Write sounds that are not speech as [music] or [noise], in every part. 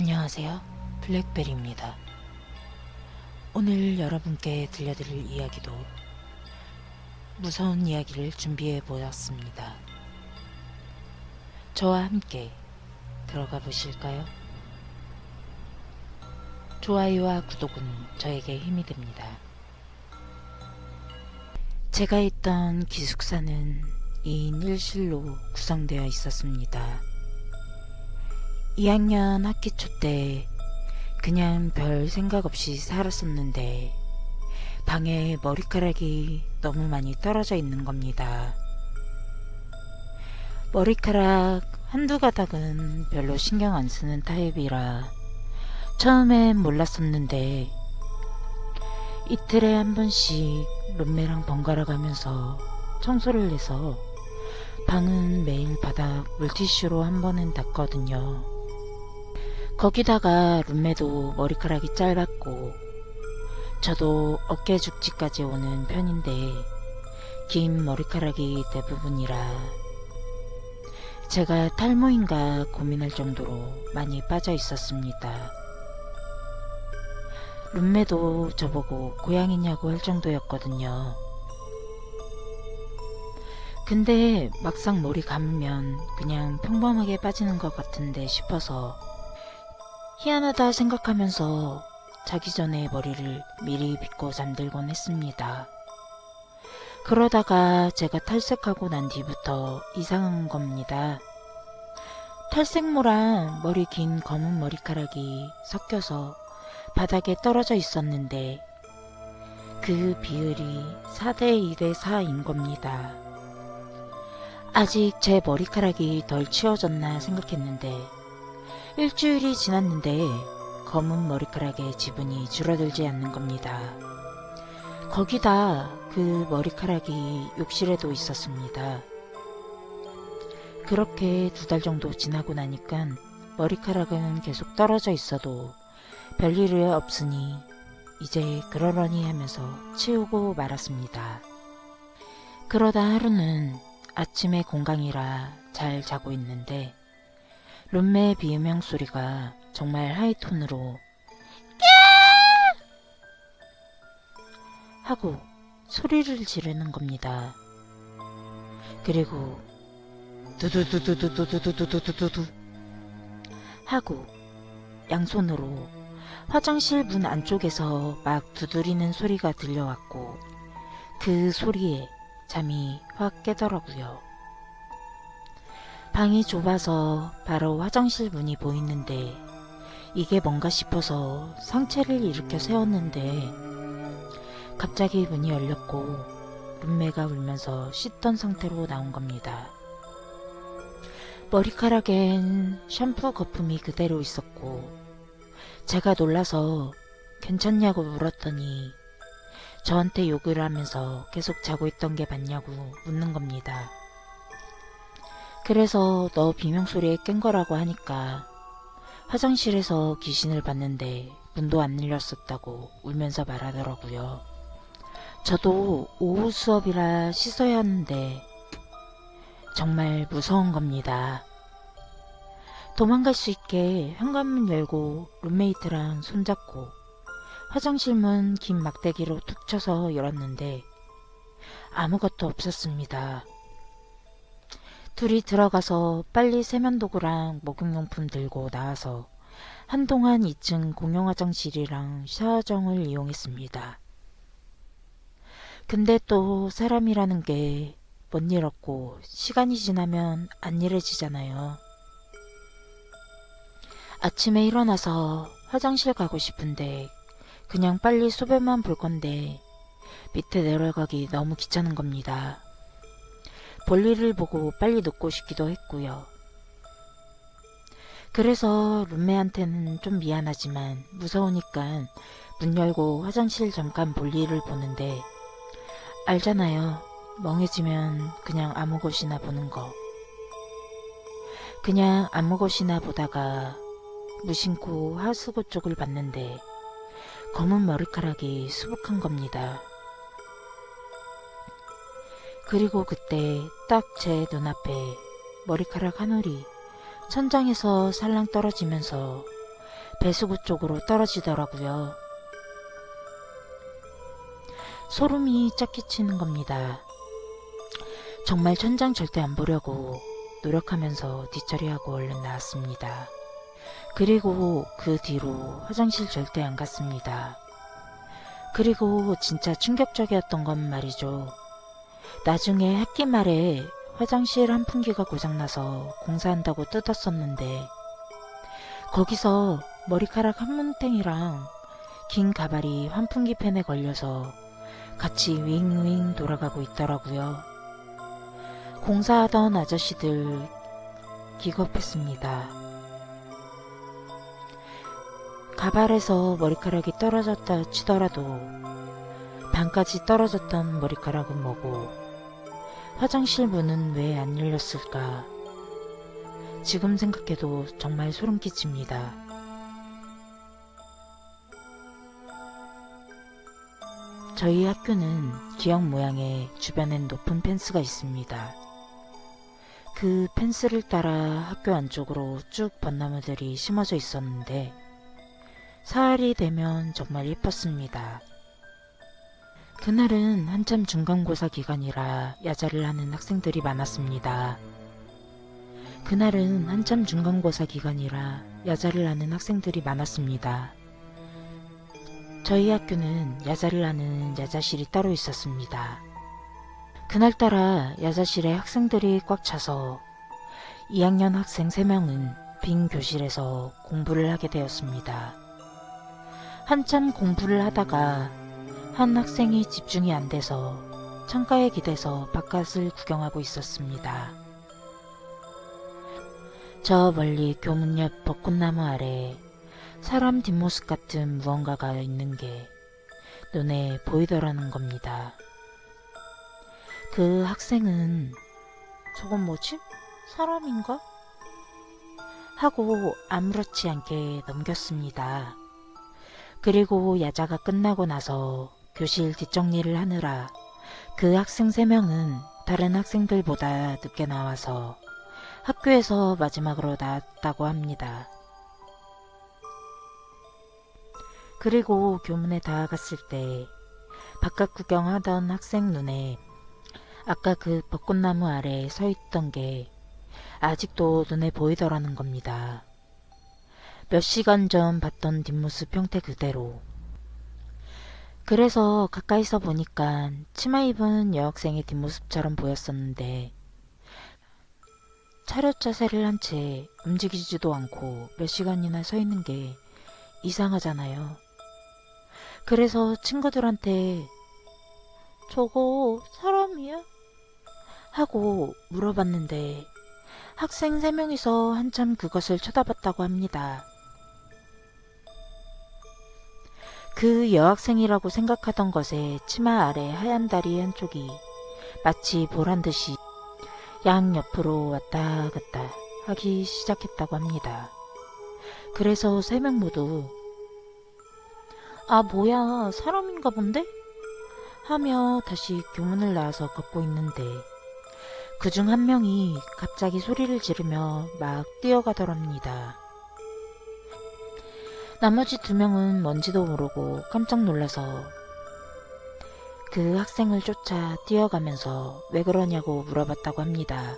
안녕하세요. 블랙베리입니다. 오늘 여러분께 들려드릴 이야기도 무서운 이야기를 준비해 보았습니다. 저와 함께 들어가 보실까요? 좋아요와 구독은 저에게 힘이 됩니다. 제가 있던 기숙사는 2인 1실로 구성되어 있었습니다. 2학년 학기 초 때 그냥 별 생각 없이 살았었는데 방에 머리카락이 너무 많이 떨어져 있는 겁니다. 머리카락 한두 가닥은 별로 신경 안 쓰는 타입이라 처음엔 몰랐었는데 이틀에 한 번씩 룸메랑 번갈아 가면서 청소를 해서 방은 매일 바닥 물티슈로 한 번은 닦거든요. 거기다가 룸메도 머리카락이 짧았고 저도 어깨 죽지까지 오는 편인데 긴 머리카락이 대부분이라 제가 탈모인가 고민할 정도로 많이 빠져 있었습니다. 룸메도 저보고 고양이냐고 할 정도였거든요. 근데 막상 머리 감으면 그냥 평범하게 빠지는 것 같은데 싶어서 희한하다 생각하면서 자기 전에 머리를 미리 빗고 잠들곤 했습니다. 그러다가 제가 탈색하고 난 뒤부터 이상한 겁니다. 탈색모랑 머리 긴 검은 머리카락이 섞여서 바닥에 떨어져 있었는데 그 비율이 4대 1의 4인 겁니다. 아직 제 머리카락이 덜 치워졌나 생각했는데 일주일이 지났는데 검은 머리카락의 지분이 줄어들지 않는 겁니다. 거기다 그 머리카락이 욕실에도 있었습니다. 그렇게 두 달 정도 지나고 나니까 머리카락은 계속 떨어져 있어도 별일이 없으니 이제 그러려니 하면서 치우고 말았습니다. 그러다 하루는 아침에 공강이라 잘 자고 있는데 룸메의 비명 소리가 정말 하이톤으로 하고 소리를 지르는 겁니다. 그리고 두두두두두두두두두두두 하고 양손으로 화장실 문 안쪽에서 막 두드리는 소리가 들려왔고 그 소리에 잠이 확 깨더라고요. 방이 좁아서 바로 화장실 문이 보이는데 이게 뭔가 싶어서 상체를 일으켜 세웠는데 갑자기 문이 열렸고 룸메가 울면서 씻던 상태로 나온 겁니다. 머리카락엔 샴푸 거품이 그대로 있었고 제가 놀라서 괜찮냐고 물었더니 저한테 욕을 하면서 계속 자고 있던 게 맞냐고 묻는 겁니다. 그래서 너 비명소리에 깬 거라고 하니까 화장실에서 귀신을 봤는데 문도 안 열렸었다고 울면서 말하더라고요. 저도 오후 수업이라 씻어야 하는데 정말 무서운 겁니다. 도망갈 수 있게 현관문 열고 룸메이트랑 손잡고 화장실 문 긴 막대기로 툭 쳐서 열었는데 아무것도 없었습니다. 둘이 들어가서 빨리 세면도구랑 목욕용품 들고 나와서 한동안 2층 공용 화장실이랑 샤워정을 이용했습니다. 근데 또 사람이라는 게뭔일 없고 시간이 지나면 안 일해지잖아요. 아침에 일어나서 화장실 가고 싶은데 그냥 빨리 소변만 볼 건데 밑에 내려가기 너무 귀찮은 겁니다. 볼일을 보고 빨리 눕고 싶기도 했고요. 그래서 룸메한테는 좀 미안하지만 무서우니까 문 열고 화장실 잠깐 볼일을 보는데 알잖아요. 멍해지면 그냥 아무 곳이나 보는 거. 그냥 아무 곳이나 보다가 무심코 하수구 쪽을 봤는데 검은 머리카락이 수북한 겁니다. 그리고 그때 딱 제 눈앞에 머리카락 한 올이 천장에서 살랑 떨어지면서 배수구 쪽으로 떨어지더라고요. 소름이 쫙 끼치는 겁니다. 정말 천장 절대 안 보려고 노력하면서 뒷처리하고 얼른 나왔습니다. 그리고 그 뒤로 화장실 절대 안 갔습니다. 그리고 진짜 충격적이었던 건 말이죠. 나중에 학기 말에 화장실 한풍기가 고장나서 공사한다고 뜯었었는데 거기서 머리카락 한 뭉탱이랑 긴 가발이 환풍기 팬에 걸려서 같이 윙윙 돌아가고 있더라고요. 공사하던 아저씨들 기겁했습니다. 가발에서 머리카락이 떨어졌다 치더라도 반까지 떨어졌던 머리카락은 뭐고 화장실 문은 왜 안 열렸을까? 지금 생각해도 정말 소름 끼칩니다. 저희 학교는 기역 모양의 주변엔 높은 펜스가 있습니다. 그 펜스를 따라 학교 안쪽으로 쭉 벚나무들이 심어져 있었는데 사흘이 되면 정말 예뻤습니다. 그날은 한참 중간고사 기간이라 야자를 하는 학생들이 많았습니다. 그날은 한참 중간고사 기간이라 야자를 하는 학생들이 많았습니다. 저희 학교는 야자를 하는 야자실이 따로 있었습니다. 그날따라 야자실에 학생들이 꽉 차서 2학년 학생 3명은 빈 교실에서 공부를 하게 되었습니다. 한참 공부를 하다가 한 학생이 집중이 안 돼서 창가에 기대서 바깥을 구경하고 있었습니다. 저 멀리 교문 옆 벚꽃나무 아래 사람 뒷모습 같은 무언가가 있는 게 눈에 보이더라는 겁니다. 그 학생은 저건 뭐지? 사람인가? 하고 아무렇지 않게 넘겼습니다. 그리고 야자가 끝나고 나서 교실 뒷정리를 하느라 그 학생 세 명은 다른 학생들보다 늦게 나와서 학교에서 마지막으로 나왔다고 합니다. 그리고 교문에 다가갔을 때 바깥 구경하던 학생 눈에 아까 그 벚꽃나무 아래 서 있던 게 아직도 눈에 보이더라는 겁니다. 몇 시간 전 봤던 뒷모습 형태 그대로. 그래서 가까이서 보니까 치마 입은 여학생의 뒷모습처럼 보였었는데 차렷 자세를 한 채 움직이지도 않고 몇 시간이나 서 있는 게 이상하잖아요. 그래서 친구들한테 저거 사람이야? 하고 물어봤는데 학생 세 명이서 한참 그것을 쳐다봤다고 합니다. 그 여학생이라고 생각하던 것에 치마 아래 하얀 다리 한쪽이 마치 보란 듯이 양 옆으로 왔다 갔다 하기 시작했다고 합니다. 그래서 세 명 모두 아 뭐야 사람인가 본데? 하며 다시 교문을 나와서 걷고 있는데 그 중 한 명이 갑자기 소리를 지르며 막 뛰어가더랍니다. 나머지 두 명은 뭔지도 모르고 깜짝 놀라서 그 학생을 쫓아 뛰어가면서 왜 그러냐고 물어봤다고 합니다.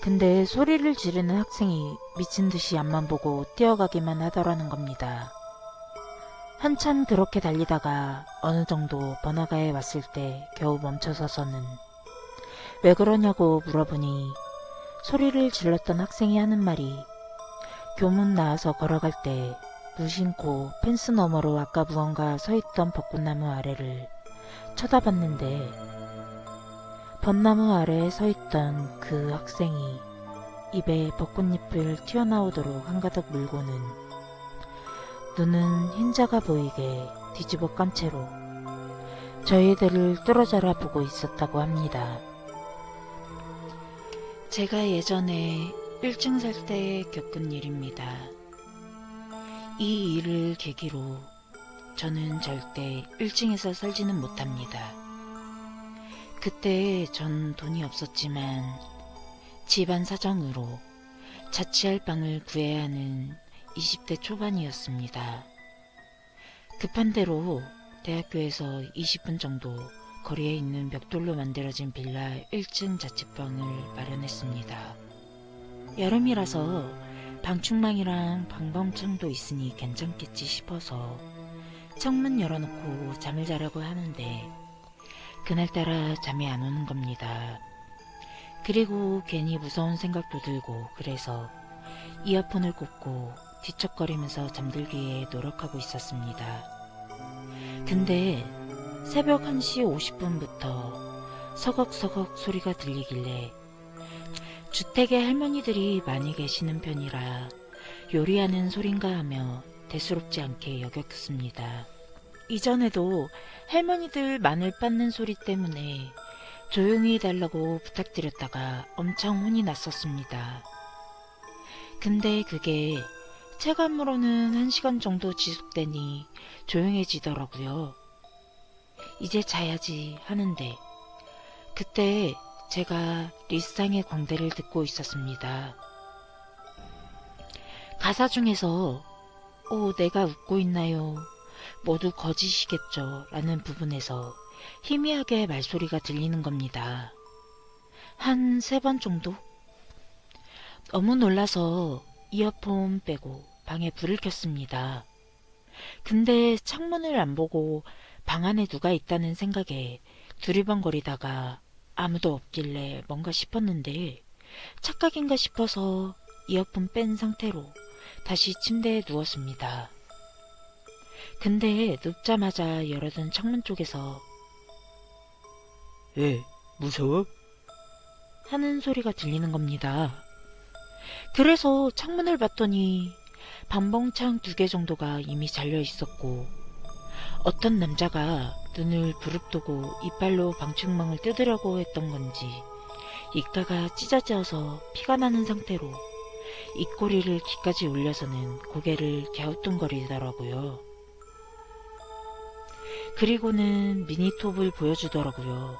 근데 소리를 지르는 학생이 미친 듯이 앞만 보고 뛰어가기만 하더라는 겁니다. 한참 그렇게 달리다가 어느 정도 번화가에 왔을 때 겨우 멈춰서서는 왜 그러냐고 물어보니 소리를 질렀던 학생이 하는 말이 교문 나와서 걸어갈 때 무심코 펜스 너머로 아까 무언가 서 있던 벚꽃나무 아래를 쳐다봤는데 벚나무 아래에 서 있던 그 학생이 입에 벚꽃잎을 튀어나오도록 한가득 물고는 눈은 흰자가 보이게 뒤집어 깐 채로 저희들을 뚫어져라 보고 있었다고 합니다. 제가 예전에 1층 살때 겪은 일입니다. 이 일을 계기로 저는 절대 1층에서 살지는 못합니다. 그때 전 돈이 없었지만 집안 사정으로 자취할 방을 구해야 하는 20대 초반이었습니다. 급한 대로 대학교에서 20분 정도 거리에 있는 벽돌로 만들어진 빌라 1층 자취방을 마련했습니다. 여름이라서 방충망이랑 방범창도 있으니 괜찮겠지 싶어서 창문 열어놓고 잠을 자려고 하는데 그날따라 잠이 안 오는 겁니다. 그리고 괜히 무서운 생각도 들고 그래서 이어폰을 꽂고 뒤척거리면서 잠들기에 노력하고 있었습니다. 근데 새벽 1시 50분부터 서걱서걱 소리가 들리길래 주택에 할머니들이 많이 계시는 편이라 요리하는 소린가 하며 대수롭지 않게 여겼습니다. 이전에도 할머니들 마늘 빻는 소리 때문에 조용히 해달라고 부탁드렸다가 엄청 혼이 났었습니다. 근데 그게 체감으로는 한 시간 정도 지속되니 조용해지더라고요. 이제 자야지 하는데 그때 제가 리쌍의 광대를 듣고 있었습니다. 가사 중에서 오 내가 웃고 있나요? 모두 거짓이겠죠 라는 부분에서 희미하게 말소리가 들리는 겁니다. 한 세 번 정도? 너무 놀라서 이어폰 빼고 방에 불을 켰습니다. 근데 창문을 안 보고 방 안에 누가 있다는 생각에 두리번거리다가 아무도 없길래 뭔가 싶었는데 착각인가 싶어서 이어폰 뺀 상태로 다시 침대에 누웠습니다. 근데 눕자마자 열어둔 창문 쪽에서 왜? 무서워? 하는 소리가 들리는 겁니다. 그래서 창문을 봤더니 반봉창 두 개 정도가 이미 잘려 있었고 어떤 남자가 눈을 부릅뜨고 이빨로 방충망을 뜯으려고 했던 건지 입가가 찢어져서 피가 나는 상태로 입꼬리를 귀까지 올려서는 고개를 갸우뚱거리더라고요. 그리고는 미니톱을 보여주더라고요.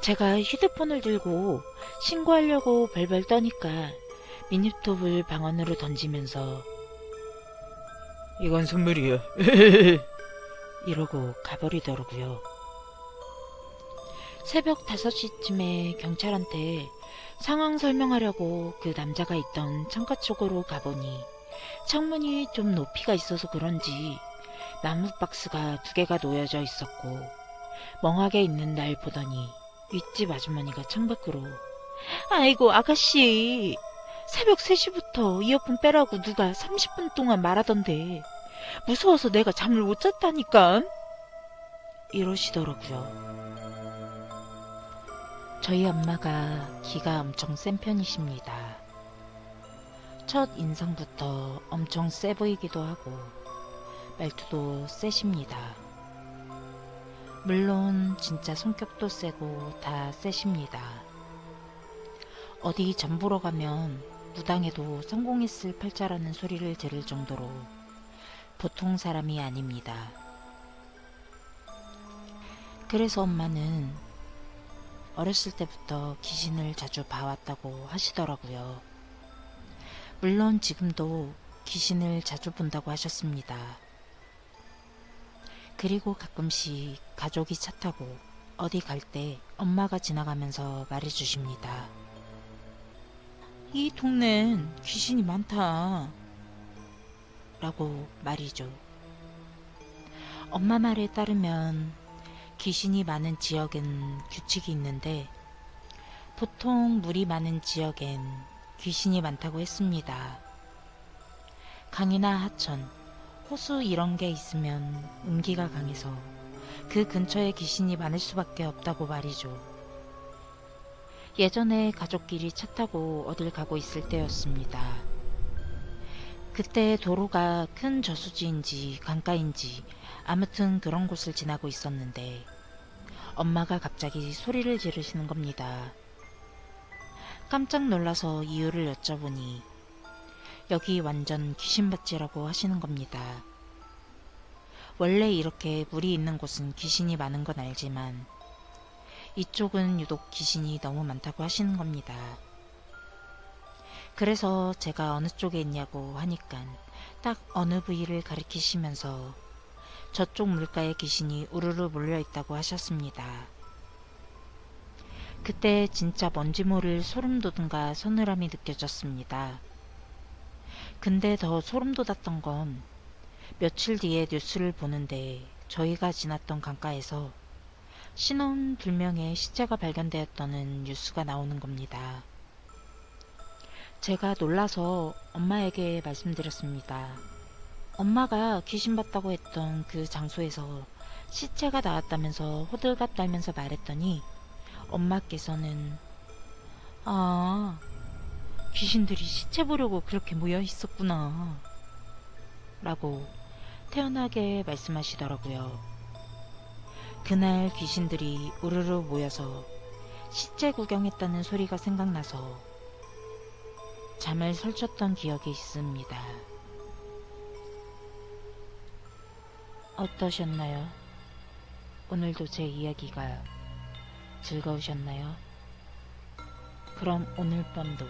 제가 휴대폰을 들고 신고하려고 벌벌 떠니까 미니톱을 방 안으로 던지면서 이건 선물이야. [laughs] 이러고 가버리더라고요. 새벽 5시쯤에 경찰한테 상황 설명하려고 그 남자가 있던 창가 쪽으로 가보니 창문이 좀 높이가 있어서 그런지 나무 박스가 두 개가 놓여져 있었고 멍하게 있는 날 보더니 윗집 아주머니가 창밖으로 아이고 아가씨 새벽 3시부터 이어폰 빼라고 누가 30분 동안 말하던데 무서워서 내가 잠을 못 잤다니까 이러시더라고요. 저희 엄마가 기가 엄청 센 편이십니다. 첫 인상부터 엄청 세 보이기도 하고 말투도 세십니다. 물론 진짜 성격도 세고 다 세십니다. 어디 전 보러 가면 무당에도 성공했을 팔자라는 소리를 들을 정도로 보통 사람이 아닙니다. 그래서 엄마는 어렸을 때부터 귀신을 자주 봐왔다고 하시더라고요. 물론 지금도 귀신을 자주 본다고 하셨습니다. 그리고 가끔씩 가족이 차 타고 어디 갈 때 엄마가 지나가면서 말해주십니다. 이 동네엔 귀신이 많다. 라고 말이죠. 엄마 말에 따르면 귀신이 많은 지역엔 규칙이 있는데 보통 물이 많은 지역엔 귀신이 많다고 했습니다. 강이나 하천, 호수 이런 게 있으면 음기가 강해서 그 근처에 귀신이 많을 수밖에 없다고 말이죠. 예전에 가족끼리 차 타고 어딜 가고 있을 때였습니다. 그때 도로가 큰 저수지인지 강가인지 아무튼 그런 곳을 지나고 있었는데 엄마가 갑자기 소리를 지르시는 겁니다. 깜짝 놀라서 이유를 여쭤보니 여기 완전 귀신밭이라고 하시는 겁니다. 원래 이렇게 물이 있는 곳은 귀신이 많은 건 알지만 이쪽은 유독 귀신이 너무 많다고 하시는 겁니다. 그래서 제가 어느 쪽에 있냐고 하니깐 딱 어느 부위를 가리키시면서 저쪽 물가에 귀신이 우르르 몰려 있다고 하셨습니다. 그때 진짜 뭔지 모를 소름 돋음과 서늘함이 느껴졌습니다. 근데 더 소름 돋았던 건 며칠 뒤에 뉴스를 보는데 저희가 지났던 강가에서 신혼 두 명의 시체가 발견되었다는 뉴스가 나오는 겁니다. 제가 놀라서 엄마에게 말씀드렸습니다. 엄마가 귀신 봤다고 했던 그 장소에서 시체가 나왔다면서 호들갑 떨면서 말했더니 엄마께서는 아 귀신들이 시체 보려고 그렇게 모여 있었구나 라고 태연하게 말씀하시더라고요. 그날 귀신들이 우르르 모여서 시체 구경했다는 소리가 생각나서 잠을 설쳤던 기억이 있습니다. 어떠셨나요? 오늘도 제 이야기가 즐거우셨나요? 그럼 오늘 밤도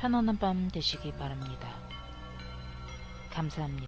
편안한 밤 되시기 바랍니다. 감사합니다.